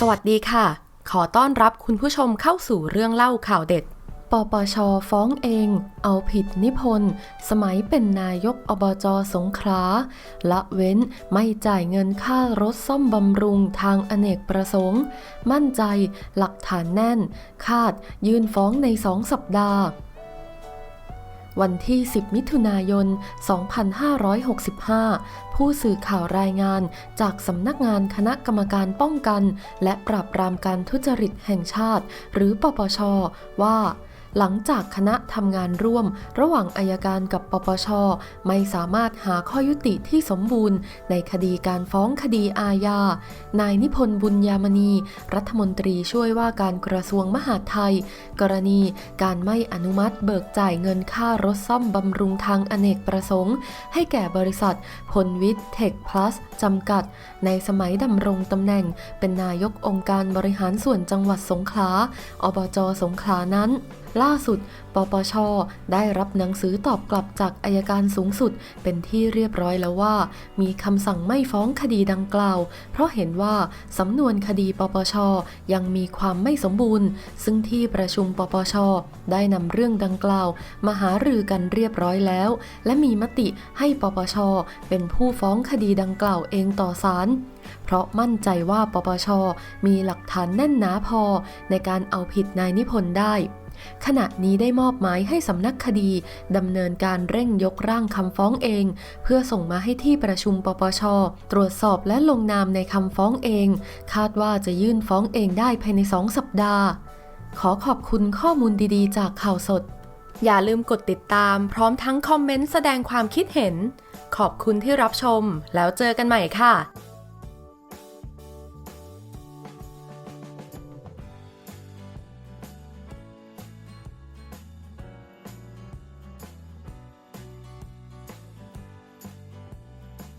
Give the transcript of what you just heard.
สวัสดีค่ะ ขอต้อนรับคุณผู้ชมเข้าสู่เรื่องเล่าข่าวเด็ด ปปช ฟ้องเอง เอาผิดนิพนธ์ สมัยเป็นนายกอบจสงขลาละเว้นไม่จ่ายเงินค่ารถซ่อมบำรุงทางอเนกประสงค์ มั่นใจหลักฐานแน่น คาดยื่นฟ้องในสองสัปดาห์ วันที่ 10 มิถุนายน 2565 ผู้สื่อข่าวรายงานจากสำนักงานคณะกรรมการป้องกัน และปราบปรามการทุจริตแห่งชาติ หรือปปชว่า หลังจากคณะทำงานร่วม ระหว่างอายการกับปปช ไม่สามารถหาข้อยุติที่สมบูรณ์ ในคดีการฟ้องคดีอาญา นายนิพนธ์บุญยามณี รัฐมนตรีช่วยว่าการกระทรวงมหาดไทย กรณีการไม่อนุมัติเบิกจ่ายเงินค่ารถซ่อมบำรุงทางอเนกประสงค์ ให้แก่บริษัท พลวิทย์เทคพลัสจำกัด ในสมัยดำรงตำแหน่ง เป็นนายกองค์การบริหารส่วนจังหวัดสงขลา อบจสงขลานั้น ล่าสุด ปปช ได้รับหนังสือตอบกลับจากอายการสูงสุด เป็นที่เรียบร้อยแล้วว่า มีคำสั่งไม่ฟ้องคดีดังกล่าว เพราะเห็นว่าสำนวนคดีปปช ยังมีความไม่สมบูรณ์ ซึ่งที่ประชุมปปช ได้นำเรื่องดังกล่าวมาหารือกันเรียบร้อยแล้ว และมีมติให้ปปช เป็นผู้ฟ้องคดีดังกล่าวเองต่อศาลเพราะมั่นใจว่าปปช มีหลักฐานแน่นหนาพอในการเอาผิดนายนิพนธ์ได้ ขณะนี้ได้มอบหมายให้สำนักคดีดำเนินการเร่งยกร่างคำฟ้องเอง เพื่อส่งมาให้ที่ประชุมปปช ตรวจสอบและลงนามในคำฟ้องเอง คาดว่าจะยื่นฟ้องเองได้ภายในสองสัปดาห์ ขอขอบคุณข้อมูลดีๆ จากข่าวสด อย่าลืมกดติดตาม พร้อมทั้งคอมเมนต์แสดงความคิดเห็น ขอบคุณที่รับชม แล้วเจอกันใหม่ค่ะ